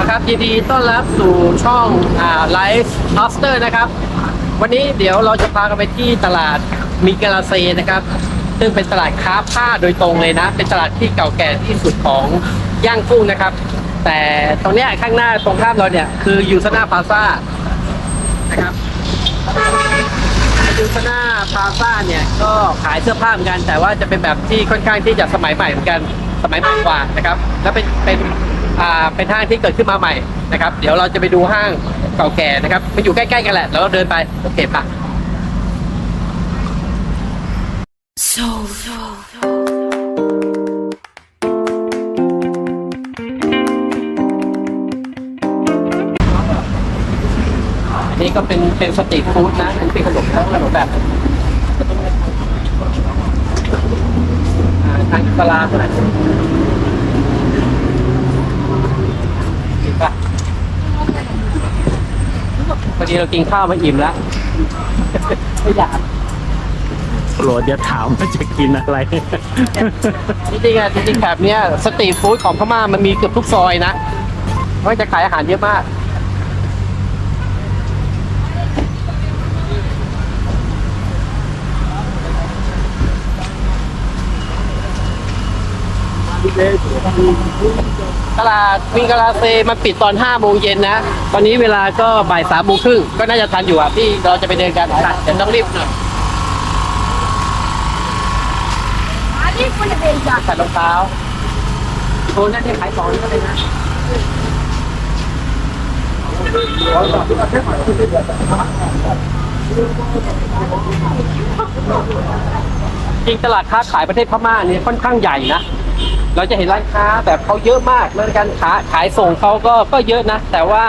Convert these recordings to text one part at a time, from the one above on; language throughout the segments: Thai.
นะครับยินดีต้อนรับสู่ช่องอ่าไลฟ์ฮอสเตอร์นะครับ วันนี้เดี๋ยวเราจะพากันไปที่ตลาดมิกาลาเซนะครับ ซึ่งเป็นตลาดค้าผ้าโดยตรงเลยนะ เป็นตลาดที่เก่าแก่ที่สุดของย่างกุ้งนะครับ แต่ตรงเนี้ยข้างหน้าตรงข้ามเราเนี่ย คือยูซนาพาซานะครับยูซนาพาซาเนี่ยก็ขายเสื้อผ้าเหมือนกัน แต่ว่าจะเป็นแบบที่ค่อนข้างที่จะสมัยใหม่เหมือนกันสมัยใหม่กว่านะครับ แล้วเป็นเป็น อ่าเป็นห้างที่เกิดขึ้นมาใหม่นะครับ เดี๋ยวเราจะไปดูห้างเก่าแก่นะครับมันอยู่ใกล้ๆกันแหละแล้วเราเดินไปโอเคปะ So, so, so. อันนี้ก็เป็นเป็นสตรีทฟู้ดนะเป็นเป็นขนมขนมแบบอ่าทางอิสลามนะเห็นปะพ อดีเรากินข้าวมาอิ่มแล้วไม่อยากโปรดอย่าถามว่าจะกินอะไร จริงๆอะจริงๆแบบเนี้ยสตรีทฟู้ดของพม่ามันมีเกือบทุกซอยนะเพราะจะขายอาหารเยอะมาก ตลาดมิงกาลาเซมันปิดตอน5โมงเย็นนะ ตอนนี้เวลาก็บ่าย3โมงครึ่งก็น่าจะทันอยู่อะที่เราจะไปเดินกันเดี๋ยวต้องรีบหน่อย Ali boleh beza. ใส่รองเท้าโอ้นั่นเนี่ขายของก็เลยนะจริงตลาดค้าขายประเทศพม่าเนี่ยค่อนข้างใหญ่นะ เราจะเห็นร้านค้าแบบเขาเยอะมากแล้วการค้าขายส่งเขาก็ก็เยอะนะ แต่ว่า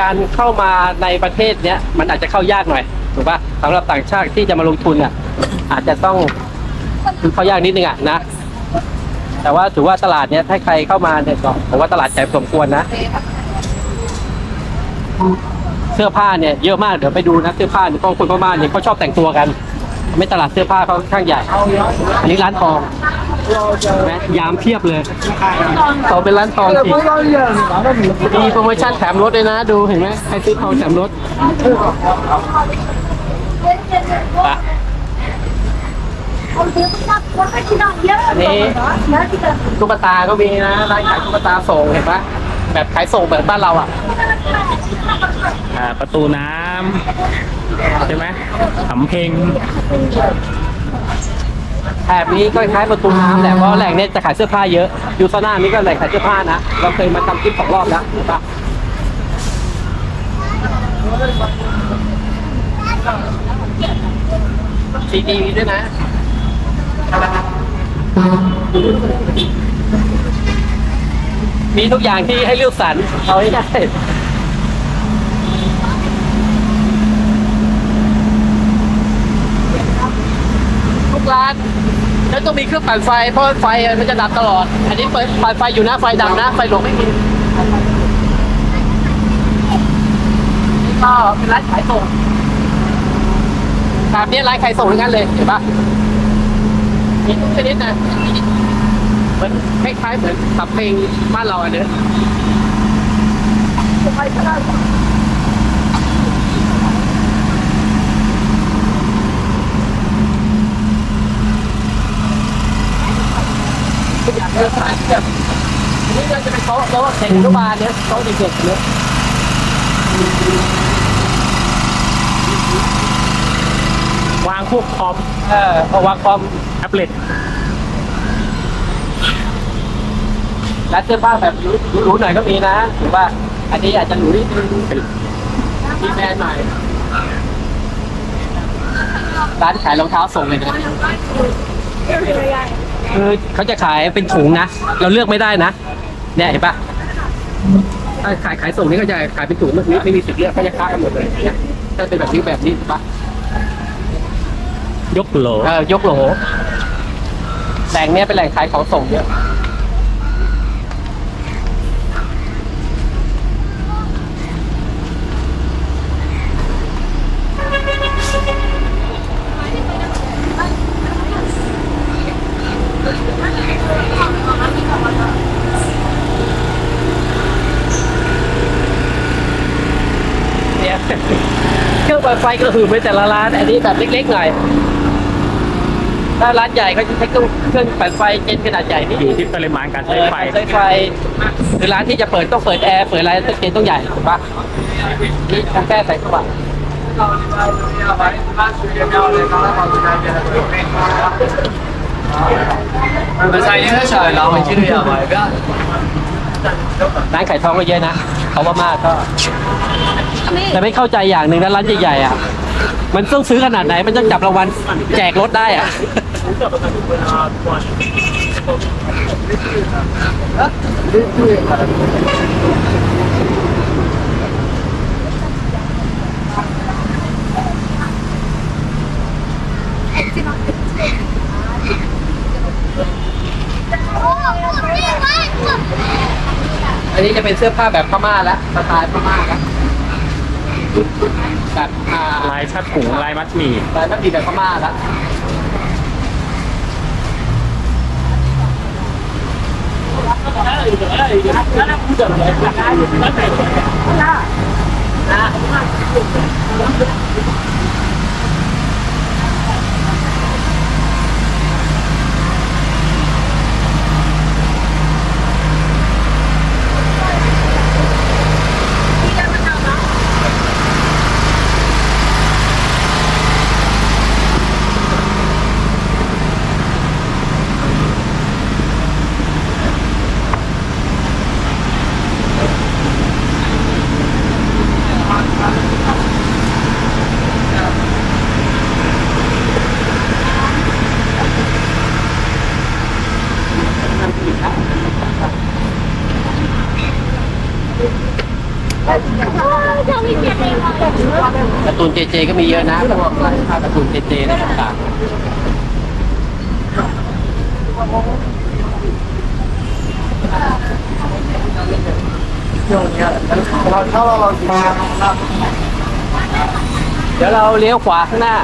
การเข้ามาในประเทศเนี้ยมันอาจจะเข้ายากหน่อยถูกปะสำหรับต่างชาติที่จะมาลงทุนอะอาจจะต้องคือเข้ายากนิดนึงอะนะแต่ว่าถือว่าตลาดเนี้ยถ้าใครเข้ามาเนี่ยก็ผมว่าตลาดใหญ่สมควรนะ เสื้อผ้าเนี่ยเยอะมากเดี๋ยวไปดูนะเสื้อผ้าเนี่ยพราะคนพม่าเนี่ยเขาชอบแต่งตัวกัน ไม่ตลาดเสื้อผ้าเขาค่อนข้างใหญ่ อันนี้ร้านทองเห็นไหมยามเพียบเลยเขาเป็นร้านทองจริงมีโปรโมชั่นแถมรถเลยนะ ดูเห็นไหมใครซื้อทองแถมรถไป Oh, dia pun korban tidak dia. Ni. Ya, kita. ตุ๊กตาก็มีนะร้านขายตุ๊กตาส่งเห็นปะ แบบขายส่งแบบบ้านเราอะอ่าประตูน้ำใช่ไหมสำเพ็งแถบนี้ก็คล้ายประตูน้ำแหละเพราะแหล่งเนี้จะขายเสื้อผ้าเยอะยูซาน่านี่ก็แหล่งขายเสื้อผ้านะเราเคยมาทำคลิปสองรอบแล้วถูกปะซีดีมีด้วยนะ มีทุกอย่างที่ให้เลือกสรรเอาให้ได้ทุกร้านแล้วต้องมีเครื่องปั่นไฟ เพราะไฟมันจะดับตลอด อันนี้เปิดปั่นไฟอยู่นะไฟดับนะ ไฟหลงไม่มีนี่ก็เป็นร้านขายส่งแบบนี้ร้านขายส่งทั้งนั้นเลยเห็นปะมีทุกชนิดนะ เหมือนคล้ายๆเหมือนสับเพลงบ้านเราอันเนี้ยทุกอย่างเลือกสายแบบอันนี้เราจะเป็นโต๊ะโต๊ะเด็กอนุบาลเนี่ยโต๊ะเด็กๆเนี่ยวางพวกคอม เออเอาวางคอมแท็บเล็ต ร้านเสื้อผ้าแบบหรูๆหน่อยก็มีนะถือว่า อันนี้อาจจะหรูนิดนึงเป็นมีแบรนด์หน่อยร้านขายรองเท้าส่งเลยนะคือเขาจะขายเป็นถุงนะ เราเลือกไม่ได้นะ เนี่ยเห็นปะถ้าขายขายส่งนี่ก็จะขายเป็นถุงไม่ไม่มีสิทธิ์เลือกเขาจะค้ากันหมดเลยเนี่ยถ้าเป็นแบบนี้แบบนี้เห็นปะยกโหลเออยกโหลแหล่งเนี้ยเป็นแหล่งขายของส่งเยอะ ปิดไฟก็คือไปแต่ละร้าน อันนี้แบบเล็กๆหน่อย ถ้าร้านใหญ่เขาจะใช้เครื่องเครื่องปั่นไฟเจนขนาดใหญ่นี่ อยู่ที่ปริมาณการใช้ไฟ ใช้ไฟหรือร้านที่จะเปิดต้องเปิดแอร์เปิดอะไรต้องเจนต้องใหญ่ถูกปะนี่ต้องแก้ใส่เข้าไป 唔使影得上嚟攞，咪知道又咪㗎。 ร้านขายทองก็เยอะนะ เขาว่ามากก็ แต่ไม่เข้าใจอย่างหนึ่งนะร้านใหญ่ๆอะ มันต้องซื้อขนาดไหน มันต้องจับรางวัลแจกรถได้อะ อันนี้จะเป็นเสื้อผ้าแบบพม่าแล้วสไตล์พม่าแล้วแบบอ่าลายชัดถุงลายมัดหมี่สไตล์แบบดีแบบพม่าแล้วการ์ตูนเจเจก็มีเยอะนะพวกราคาการ์ตูนเจเจอะไรต่างๆเดี๋ยวเราเลี้ยวขวาข้างหน้า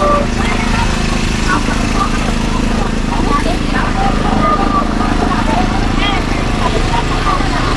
cái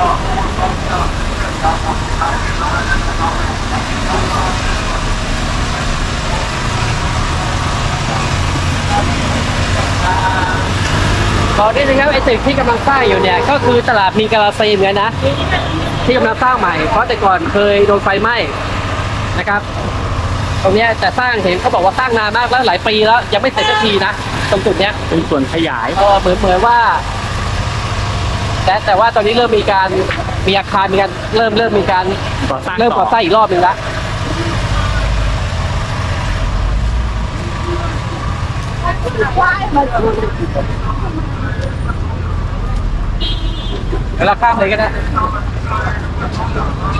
có hay đẹp บอกได้เลยครับไอ้ตึกที่กำลังสร้างอยู่เนี่ยก็คือตลาดมีกาลาซีเหมือนกันนะ ที่กำลังสร้างใหม่ เพราะแต่ก่อนเคยโดนไฟไหม้นะครับ ตรงเนี้ยแต่สร้างเห็นเขาบอกว่าสร้างนานมากแล้วหลายปีแล้ว ยังไม่เสร็จสักทีนะ ตรงจุดเนี้ยเป็นส่วนขยาย เออเหมือนเหมือนว่า แต่แต่ว่าตอนนี้เริ่มมีการมีอาคารมีการเริ่มเริ่มมีการก่อสร้างเริ่มก่อสร้างอีกรอบหนึ่งแล้วเดี๋ยวเราข้ามเลยก็ได้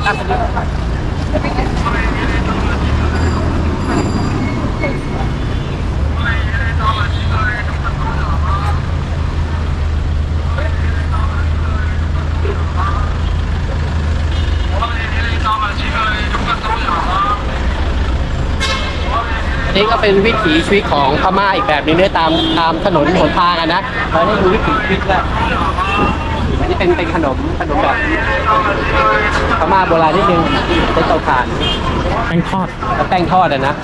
ข้ามไปเลย อันนี้ก็เป็นวิถีชีวิตของพม่าอีกแบบหนึงเนี่ยตามตามถนนหนทางอะนะเราได้ดูวิถีชีวิตแล้วอันนี้เป็นเป็นขนมขนมแบบพม่าโบราณนิดนึงเป็นเตาถ่านแป้งทอดแล้วแป้งทอดอะนะ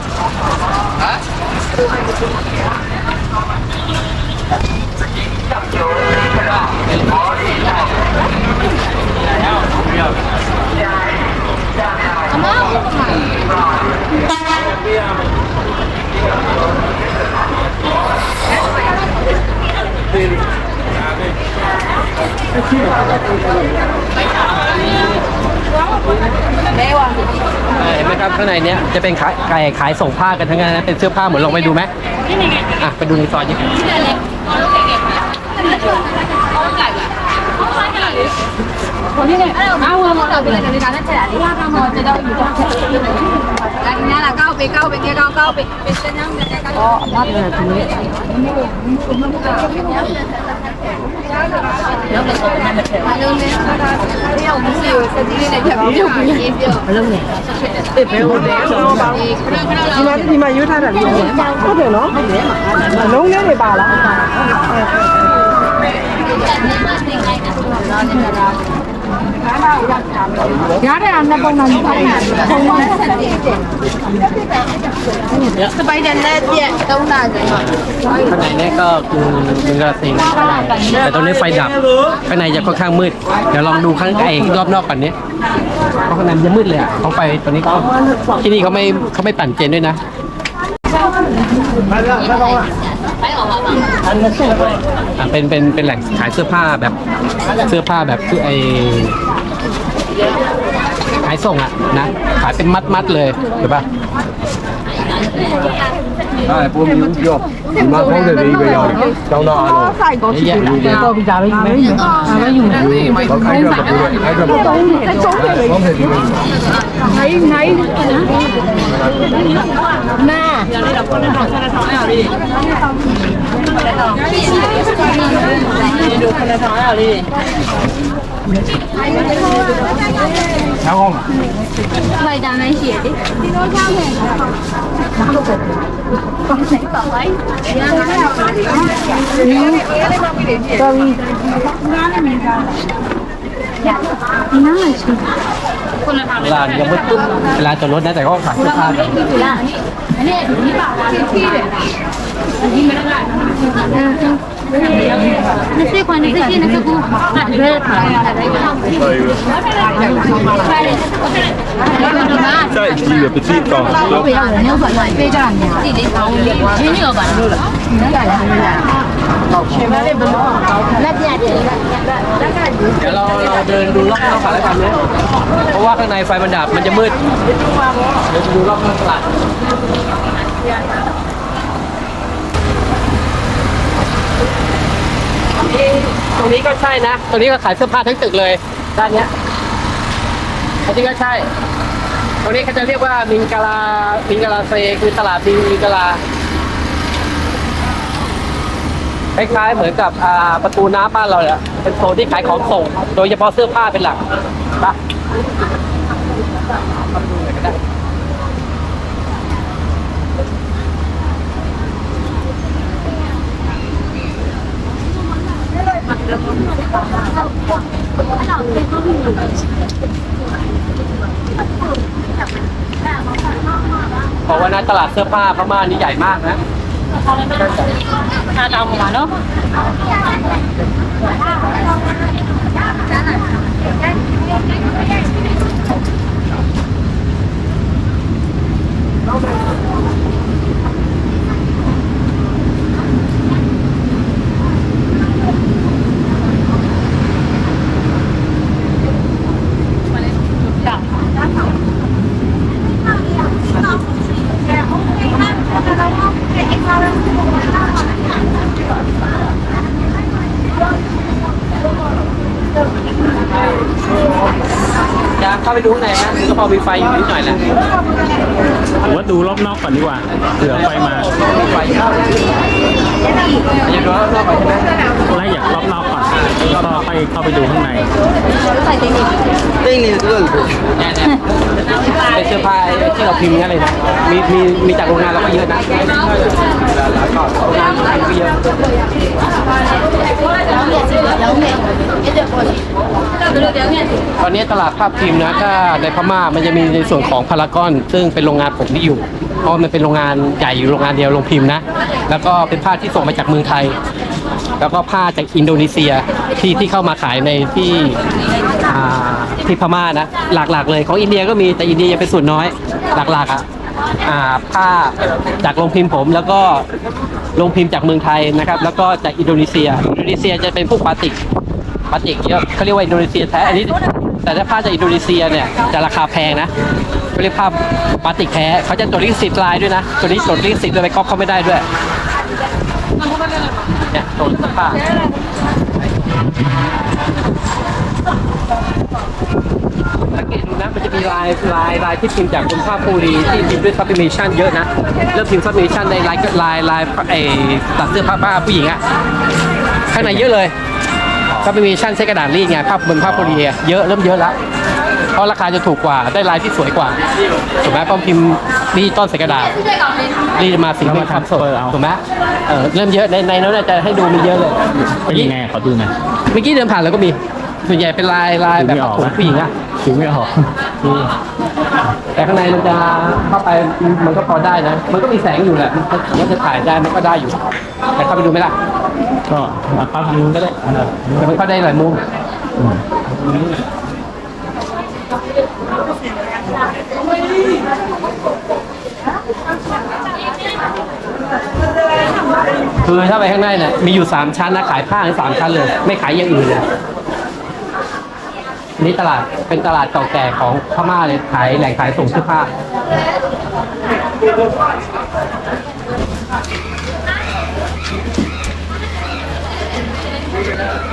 เเห็นไหมครับข้างในเนี้ยจะเป็นขายไก่ขายส่งผ้ากันทั้งนั้นนะเป็นเสื้อผ้าเหมือนลงไปดูไหมอะไปดูในซอยนี้ ဒီမှာဒီမှာရွေးထားတာလို့ဟုတ်တယ်နော်အလုံးလေးတွေပါလား யாரே นนั่นเ பொண்ணு สบายเดนแน่เตี้ยเต้านานเลย ข้างในเนี่ยก็คือมึงกระสิงแต่ตอนนี้ไฟดับข้างในจะค่อนข้างมืด เดี๋ยวลองดูข้างไอ้รอบนอกก่อนเนี่ยเพราะข้างในมันจะมืดเลยอะเขาไฟตอนนี้ก็ที่นี่เขาไม่เขาไม่ปั่นเจนด้วยนะ อะเป็นเป็นเป็นแหล่งขายเสื้อผ้าแบบเสื้อผ้าแบบคือไอ ขายส่งอะนะ ขายเป็นมัดมัดเลยเดี๋ยวป่ะได้ปูมีลูกยบ ဒီမှာဖုန်းတဲ့လေးပဲရောက်တယ်။ကျောင်းသားအားလုံး စိုက်တော့ရှိတယ်တော့ပြီးဒါပဲယူမယ်ဒါပဲယူမယ် ဘာခိုင်းတော့ပြောတယ်ခိုင်းတော့ပြောတယ်ဖုန်းတဲ့လေးပဲ နိုင်နိုင်နာ ဆောင်းအောင် ဖိုက်တာနိုင်ရှိတယ်ဒီလိုကြောင်းနေတော့ကောင်းတယ်ပါပါရရ တော်ပြီနားနဲ့မြင်ကြနားရှိ คนละทางเลยร้านยังไม่ตึ้มร้านจอดรถนะแต่ก็ขายเสื้อผ้าแบบนี้จุฬาอันนี้อันนี้ถึงนี่ป่าวที่ที่เลยอันนี้ไม่ได้ละ那这款的这些那个不，那你们买的？在一个不知道，老不要人，要不然被炸你。自己的房，你那个吧？你那个还没来。 เดี๋ยวเราเราเดินดูรอบๆก่อนแล้วกันเนี่ยเพราะว่าข้างในไฟมันดับมันจะมืด เดี๋ยวจะดูรอบๆตลาดตรงนี้ก็ใช่นะ ตรงนี้ก็ขายเสื้อผ้าทั้งตึกเลย ด้านเนี้ยอันนี้ก็ใช่ ตรงนี้เขาจะเรียกว่ามิงกาลามิงกาลาเซคือตลาดมิงมิงกาลา คล้ายๆเหมือนกับอ่าประตูน้ำบ้านเราเนี่ยเป็นโซนที่ขายของส่ง โดยเฉพาะเสื้อผ้าเป็นหลักปะเพราะว่านะตลาดเสื้อผ้าพม่านี่ใหญ่มากนะ หน้าตาหมาเนาะ จะเข้า ไปดูข้างในนะก็พอมีไฟอยู่นิดหน่อยแหละหรือว่าดูรอบนอกก่อนดีกว่าเผื่อไฟมาไฟเข้าอยากดูรอบๆก่อนใช่ไหมไล่อยากรอบนอกก่อนแล้วก็ค่อยเข้าไปดูข้างในเนี่ยเนี่ยเป็นเสื้อผ้าที่เราพิมพ์งั้นเลยนะมีมีมีจากโรงงานเราก็เยอะนะโรงงานก็เยอะ ตอนนี้ตลาดภาพพิมพ์นะถ้าในพม่ามันจะมีในส่วนของพารากอน ซึ่งเป็นโรงงานผมที่อยู่ เพราะมันเป็นโรงงานใหญ่อยู่โรงงานเดียวโรงพิมพ์นะ แล้วก็เป็นผ้าที่ส่งมาจากเมืองไทย แล้วก็ผ้าจากอินโดนีเซียที่ที่เข้ามาขายในที่ที่พม่านะหลักๆ เลยของอินเดียก็มีแต่อินเดียยังเป็นส่วนน้อยหลักๆอะผ้าจากโรงพิมพ์ผมแล้วก็โรงพิมพ์จากเมืองไทยนะครับ แล้วก็จากอินโดนีเซีย อินโดนีเซียจะเป็นพวกบาติก บาติกเยอะเขาเรียกว่าอินโดนีเซียแท้อันนี้แต่ถ้าผ้าจากอินโดนีเซียเนี่ยจะราคาแพงนะเขาเรียกผ้าบาติกแท้เขาจะจดลิขสิทธิ์ลายด้วยนะตัวนี้จดลิขสิทธิ์ด้วยไปก๊อปเขาไม่ได้ด้วยเนี่ยจดเสื้อผ้าสังเกตดูนะมันจะมีลายลายลายที่พิมพ์จากคุณภาพภูรีที่พิมพ์ด้วยซับลิเมชันเยอะนะเริ่มพิมพ์ซับลิเมชันในลายลายลายไอ้ตัดเสื้อผ้าผ้าผู้หญิงอะข้างในเยอะเลย ซับลิเมชันใช้กระดาษรีดไงภาพบนภาพภูรีอะเยอะเริ่มเยอะแล้วเพราะราคาจะถูกกว่าได้ลายที่สวยกว่าถูกไหมเพราะพิมพ์ดิจิตอลใส่กระดาษรีดมาสีเป็นความสดถูกไหมเออเริ่มเยอะในในนั้นน่ะจะให้ดูมีเยอะเลยเป็นยังไงขอดูหน่อยเมื่อกี้เดินผ่านแล้วก็มีส่วนใหญ่เป็นลายลายแบบของผู้หญิงอะดูไม่ออกนี่แต่ข้างในมันจะเข้าไปมันก็พอได้นะ มันก็มีแสงอยู่แหละมันถามว่าจะถ่ายได้มันก็ได้อยู่ แต่เข้าไปดูไหมล่ะ ก็มาเข้าทางนู้นก็ได้เออแต่เข้าได้หลายมุมคือถ้าไปข้างในเนี่ยมีอยู่สามชั้นนะขายผ้าทั้งสามชั้นเลย ไม่ขายอย่างอื่นเลยนี่ตลาดเป็นตลาดเก่าแก่ของพม่าเลยขายแหล่งขายส่งเสื้อผ้า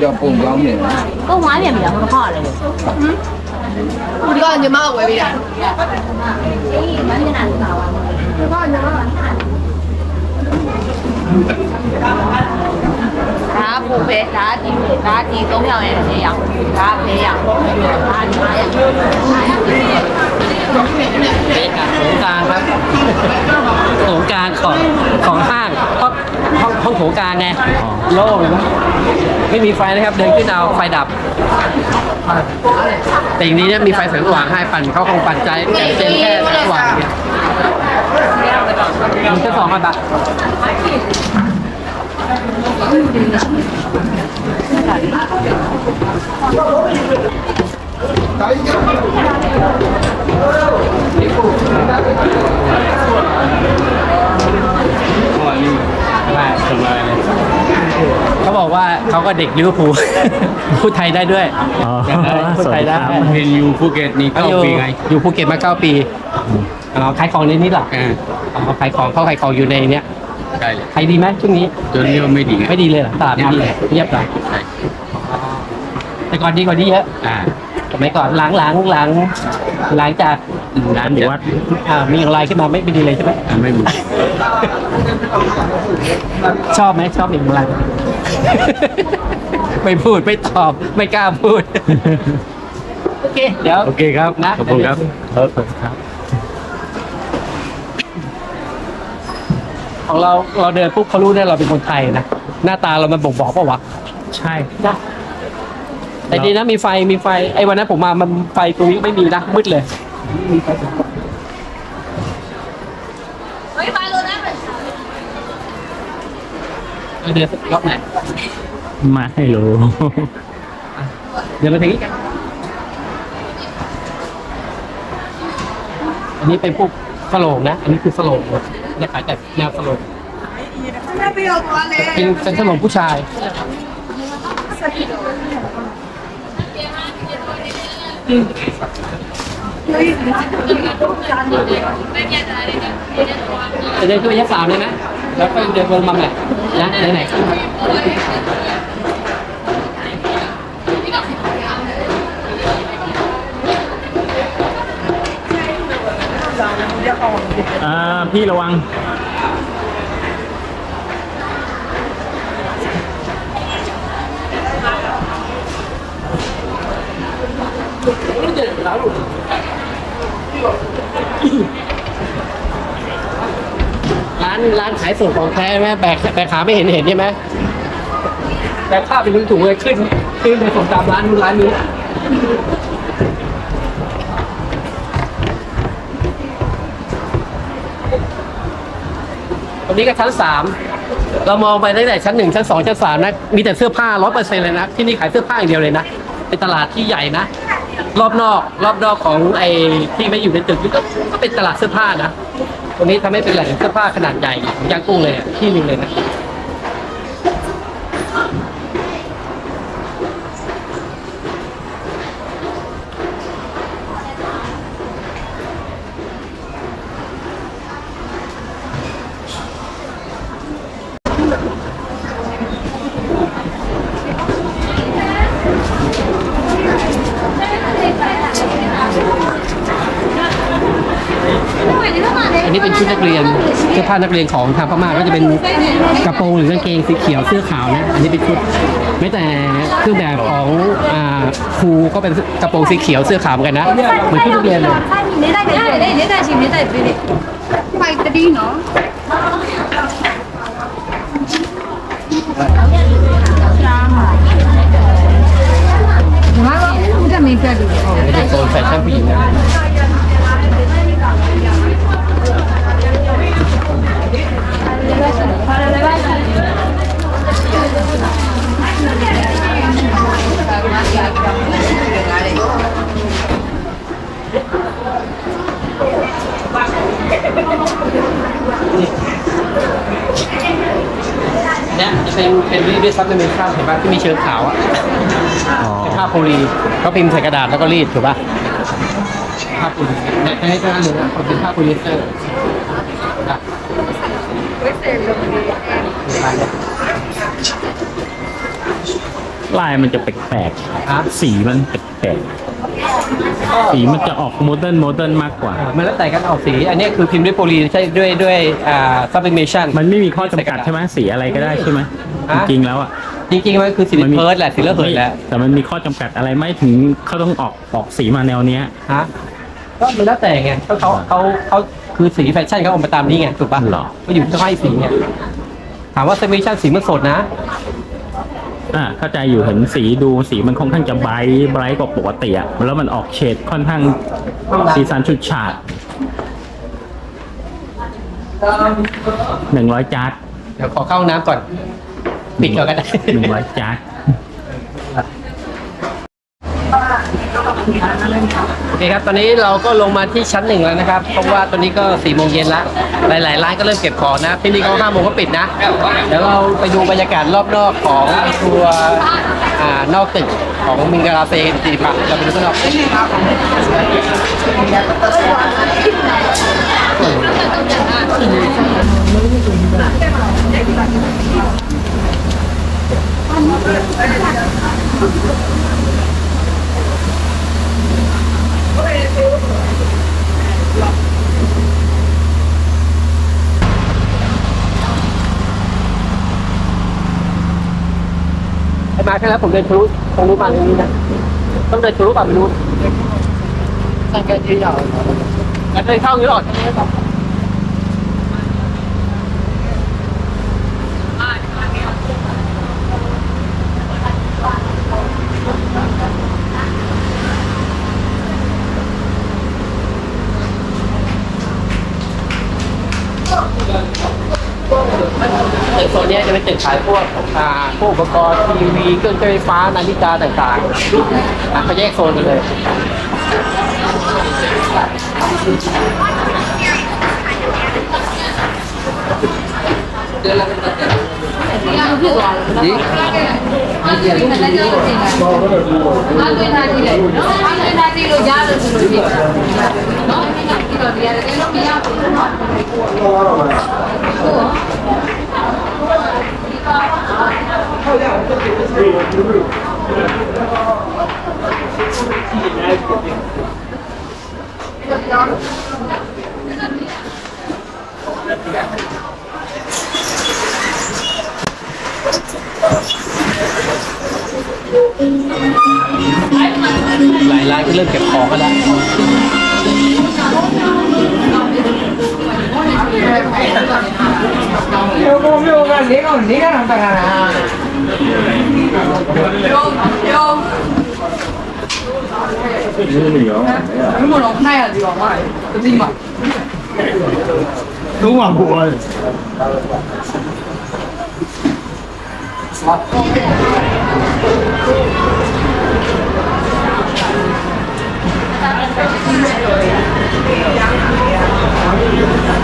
ကြောက်ပုံကောင်းနေလားပုံဝိုင်းပြန်ပြီလားဟိုတစ်ခါကလည်းဟမ်ဟိုတစ်ခါညီမကဝယ်ပေးတာအေးမင်းကနာပါဘာကညီမက ကိုပဲဓာတ်ဒီဓာတ်ဒီ၃ရောองการครับโครงการของของห้างห้องห้องห้องโครงการไงโล่งไม่มีไฟนะครับ เดินขึ้นเอาไฟดับ แต่อย่างนี้เนี่ยมีไฟแสงสว่างให้ปั่นเขาคงปั่นใจเต็มแค่สว่างเนี่ยมันแค่สองพันบา ไม่สบายเลยเขาบอกว่าเขาก็เด็กลิเวอร์พูล พูดไทยได้ด้วยอ๋ออย่างนั้นพูดไทยได้สวัสดีครับเห็นอยู่ภูเก็ตนี่เขาเก้าอยู่ปีไงอยู่ภูเก็ตมาเก้าปีอ๋อขายของในนี้เหรอ อ่าอ๋อขายของเขาขายของอยู่ในเนี้ย ใช่เลยขายดีไหมช่วงนี้จนเรียกไม่ดีไงไม่ดีเลยเหรอตลาดไม่ดีเลยเงียบเลยใช่แต่ก่อนดีกว่านี้เยอะอ่าสมัยก่อนหลังหลังหลังหลังจากร้านอยู่วัดอ่ามีอะไรขึ้นมาไม่ไม่ดีเลยใช่ไหมอ่าไม่มีชอบไหมชอบอย่างไรไม่พูดไม่ตอบไม่กล้าพูด โอเค เดี๋ยว โอเคครับ นะ ขอบคุณครับเออครับ ของเราเราเดินปุ๊บเขารู้เนี่ยเราเป็นคนไทยนะหน้าตาเรามันบ่งบอกป่าวะใช่จ้ะแต่ดีนะมีไฟมีไฟไอ้วันนั้นผมมามันไฟตรงนี้ไม่มีนะมืดเลยมีไฟเดินรอบไหนมาให้รู้เดี๋ยวเราถึงกันอันนี้เป็นพวกสโลงนะ อันนี้คือสโลงหมด นี่ยขายแต่แนวสลงเป็นเป็นสโลงผู้ชาย จะได้ตัวยักษ์สามเลยนะ แล้วก็เดินลงมาใหม่นะไหนๆ พี่ระวัง ร้านร้านขายส่งของแท้ไหมแบกแบกขาไม่เห็นเห็นใช่ไหมแบกข้าวเป็นถุงๆเลยขึ้นขึ้นไปส่งตามร้านนู้นร้านนี้ รงนี้ก็ชั้นสามเรามองไปตั้งแต่ชั้นหนึ่งชั้นสองชั้นสามนะมีแต่เสื้อผ้าร้อยเปอร์เซ็นต์เลยนะที่นี่ขายเสื้อผ้าอย่างเดียวเลยนะเป็นตลาดที่ใหญ่นะ รอบนอกรอบนอกของไอ้ที่ไม่อยู่ในตึกนี่ก็ก็เป็นตลาดเสื้อผ้านะตรงนี้ทำให้เป็นแหล่งเสื้อผ้าขนาดใหญ่ของย่างกุ้งเลยที่หนึงเลยนะ อันนี้ เรียนเสื้อผ้านักเรียนของทางพม่าก็จะเป็นกระโปรงหรือกางเกงสีเขียวเสื้อขาวนะอันนี้เป็นชุดไม่แต่เครื่องแบบของอครูก็เป็นกระโปรงสีเขียวเสื้อขาวเหมือนกันนะเหมือนชุดนักเรียนเลยไปตรีเนาะว่าจะมีกระดูกเป็นโซนแฟชั่นผู้หญิงนะ เป็นเป็นรีดด้วยซับในเมนข้ามเห็นปะที่มีเชิงขาวอะอ๋อเป็นผ้าโพลีเขาพิมพ์ใส่กระดาษแล้วก็รีดถูกปะผ้าโพลีเนี่ยจะให้ท่านหนึ่งนะเป็นผ้าโพลีสเตอร์นะลายเนี่ยลายมันจะแปลกฮะๆสีมันแปลกๆสีมันจะออกโมเดิร์นโมเดิร์นมากกว่าอ่า มันแล้วแต่การออกสี อันนี้คือพิมพ์ด้วยโพลีใช่ด้วยด้วยอ่าซับลิเมชันมันไม่มีข้อจำกัดใช่ไหมสีอะไรก็ได้ใช่ไหม ฮะจริงๆแล้วอะจริงๆมันคือสีมันมีเพิร์ดแหละสีเลอร์เพิร์ดแหละแต่มันมีข้อจำกัดอะไรไหมถึงเขาต้องออกออกสีมาแนวเนี้ย ฮะก็มันแล้วแต่ไงก็เขาเขาเขาคือสีแฟชั่นเขาออกมาตามนี้ไงถูกปะหรอ ก็อยู่ที่เขาให้สีไงถามว่าซับลิเมชันสีมันสดนะ อ่าเข้าใจอยู่เห็นสีดูสีมันค่อนข้างจะไบรท์ไบรท์กว่าปกติอะแล้วมันออกเฉดค่อนข้างสีสันชุดฉาดหนึ่งร้อยจาร์ดเดี๋ยวขอเข้าห้องน้ำก่อน ปิดก่อนก็ได้หนึ่งร้อยจาร์ดโอเคครับ ตอนนี้เราก็ลงมาที่ชั้นหนึ่งแล้วนะครับ เพราะว่าตอนนี้ก็สี่โมงเย็นแล้วหลายๆร้านก็เริ่มเก็บของนะที่นี่เขาห้าโมงก็ปิดนะ เดี๋ยวเราไปดูบรรยากาศรอบนอกของตัวอ่านอกตึกของมิงกาลาเซนตีปะเราไปดูข้างนอก ไอ้มาแค่แล้วผมเดินทะลุตรงนู้นมาตรงนี้นะ ต้องเดินทะลุไปนู้นตั้งแค่ยืนยาวงั้นเดินเข้าอย่างนี้หรอตึกโซนเนี้ยจะเป็นตึก ขายพวกอ่าพวกอุปกรณ์ทีวีเครื่องใช้ไฟฟ้านาฬิกาต่างๆอะเขาแยกโซนกันเลยအား หลายร้านก็เริ่มเก็บของกันแล้ว 요거 내가 내가 난다가나 그러면 없나야지 엄마 그지 마 너무 안 보아 Thank you.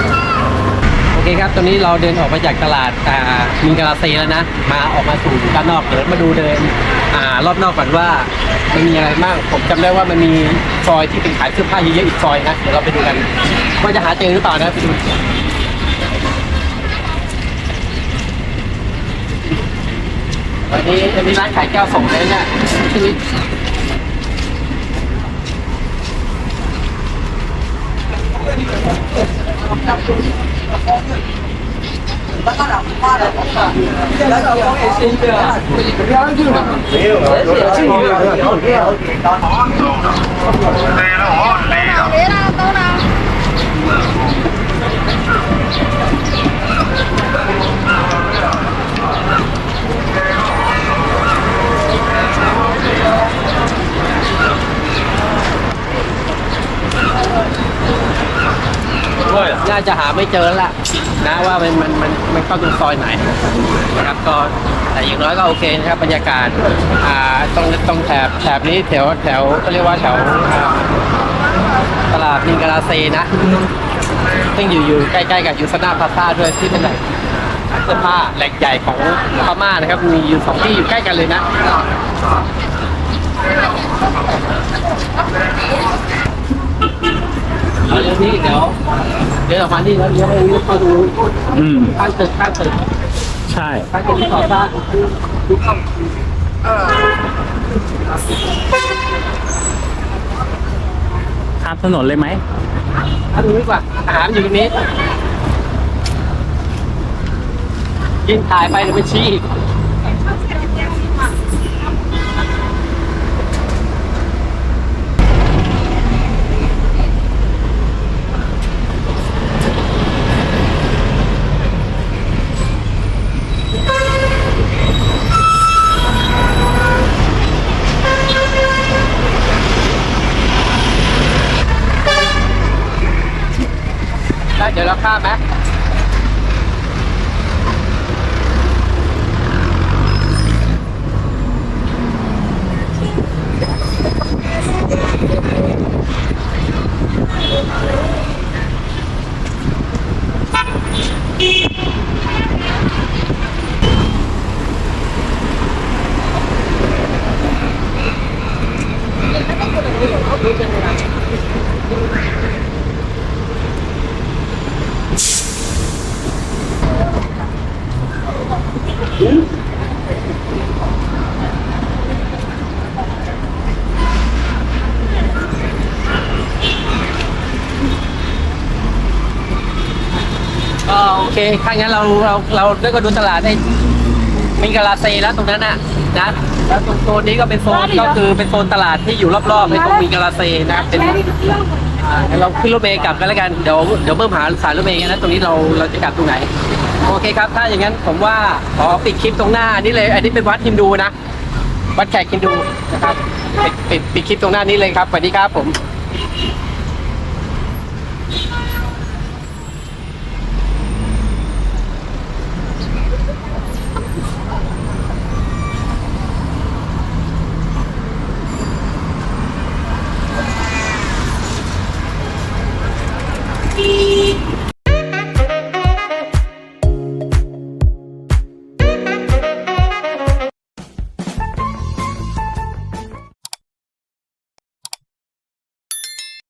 เคครับ ตอนนี้เราเดินออกมาจากตลาดอ่ามิงกาลาเซแล้วนะ มาออกมาสู่ด้านนอกเดี๋ยวมาดูเดินอ่ารอบนอกก่อนว่ามันมีอะไรบ้าง ผมจำได้ว่ามันมีซอยที่เป็นขายเสื้อผ้าเยอะๆอีกซอยนะ เดี๋ยวเราไปดูกัน ว่าจะหาเจอหรือเปล่านะไปดูวันนี้จะมีร้านขายแก้วส่งเลยเนี่ย 咱俩不发了，好吧？咱俩方便些，比较安静嘛。没有啊，没有啊，没有啊。 ที่นี่น่าจะหาไม่เจอแล้วล่ะนะว่ามันมันมันมันเข้าตรงซอยไหนนะครับก็แต่อย่างน้อยก็โอเคนะครับบรรยากาศอ่าตรงตรงแถบแถบนี้แถวแถวก็เรียกว่าแถวอ่าตลาดมิงกาลาเซนะซึ่งอยู่อยู่ใกล้ๆกับยูซานาพาซาด้วยที่เป็นแหล่งขายเสื้อผ้าแหล่งใหญ่ของพม่านะครับ มีอยู่สองที่อยู่ใกล้กันเลยนะ เอาเรื่องนี้เดี๋ยวเดี๋ยวออกมานี่แล้วเลี้ยวไปนี้เข้าดูอืม ข้างตึกข้างตึกใช่ ข้างตึกที่ก่อสร้างดูเข้าข้ามถนนเลยไหมถ้าดูดีกว่าอาหารอยู่ตรงนี้กินถ่ายไปเดี๋ยวไปชี้อีกได้เดี๋ยวเรา ข้ามไหม ถ้างั้นเราเราเราเลือกก็ดูตลาดได้มีกาลาเซแล้วตรงนั้นน่ะนะแล้วตรงโซนนี้ก็เป็นโซนก็คือเป็นโซนตลาดที่อยู่รอบๆในตรงมีกาลาเซนะครับเป็นอ่างั้นเราขึ้นรถเมล์กลับกันแล้วกันเดี๋ยวเดี๋ยวเพิ่มหาสายรถเมล์กันนะตรงนี้เราเราจะกลับตรงไหน โอเคครับ ถ้าอย่างนั้นผมว่าขอปิดคลิปตรงหน้านี่เลย อันนี้เป็นวัดฮินดูนะวัดแขกฮินดูนะครับปิดปิดปิดคลิปตรงหน้านี้เลยครับสวัสดีครับผม